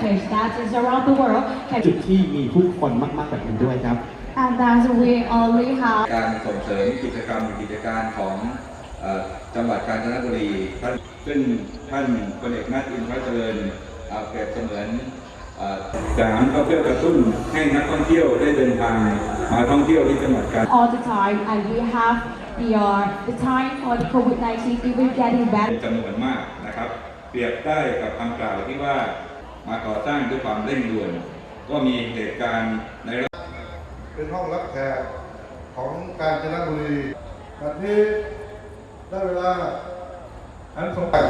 heritage that is around the world can จุดที่มีผู้คนมากๆแบบนี้ด้วยครับ and that we only have การส่งเสริมกิจกรรมกิจการของเอ่อจังหวัดกาญจนบุรีท่านซึ่งท่านพลเอกนัทอินทรเจริญเอ่อเปรียบเสมือนเอ่อสามก็เพื่อกระตุ้นให้นักท่องเที่ยวได้เดินทางมาท่องเที่ยวที่จังหวัดกาญ all the time and we have the uh, the time for the COVID-19 even getting better เป็นจำนวนมากนะครับ เปรียบได้กับคำกล่าวที่ว่า มาก่อสร้างด้วยความเร่งด่วน ก็มีเหตุการณ์ในเป็นห้องรับแขกของกาญจนบุรีบัดนี้ได้เวลาอันสำคัญ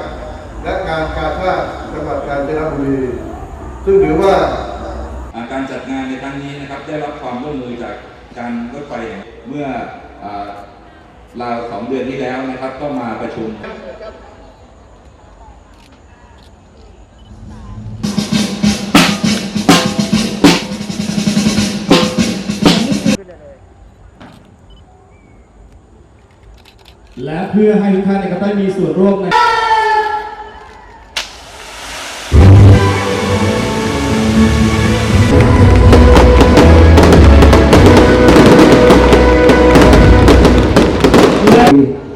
และงานกาชาติจังหวัดกาญจนบุรี ซึ่งถือว่าอ่าการจัดงานในครั้งนี้นะครับได้รับความร่วมมือจากการรถไฟแห่งเมื่ออาราวสองเดือนที่แล้วนะครับ ก็มาประชุม และเพื่อให้ทุกท่านนะครับได้มีส่วนร่วมใน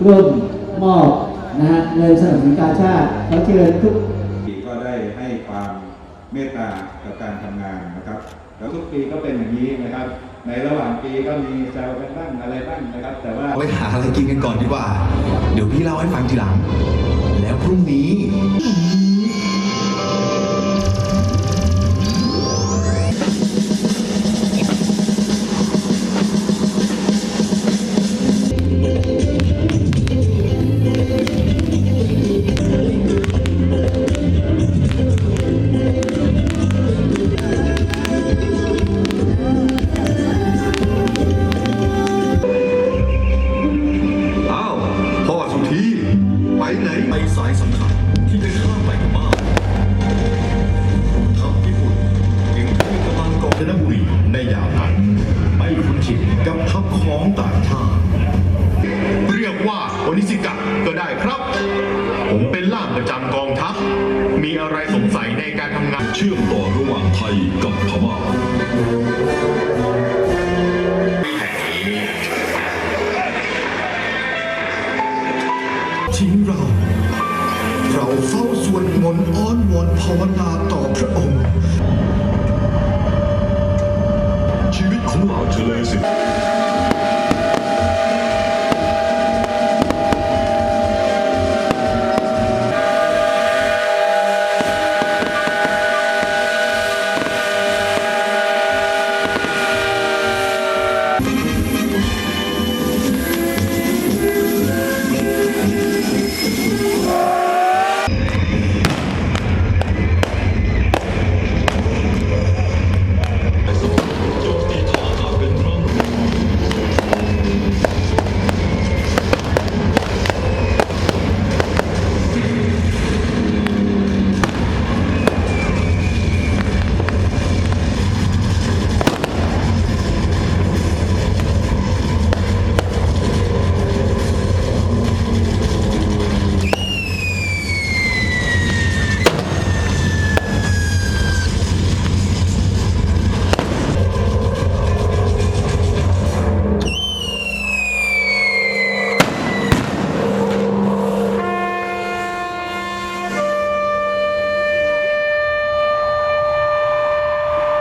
ร่วมมอบนะฮะเงินสนับสนุนการชาติขอเชิญทุกก็ได้ให้ความเมตตากับการทำงานนะครับ แล้วทุกปีก็เป็นอย่างนี้นะครับ ในระหว่างปีก็มีแซวกันบ้างอะไรบ้างนะครับ แต่ว่าไปหาอะไรกินกันก่อนดีกว่า เดี๋ยวพี่เล่าให้ฟังทีหลัง แล้วพรุ่งนี้ ชื่อมต่อระหว่างไทยกับพม่าทิ้งเรา เราเฝ้าสวดมนต์อ้อนวอนภาวนาต่อพระองค์ ชีวิตของเหล่าเฉลยสิ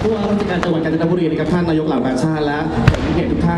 ผู้ว่าราชการจังหวัดกาญจนบุรีนะครับท่านนายกเหล่ากาชาติและผู้เห็นทุกท่าน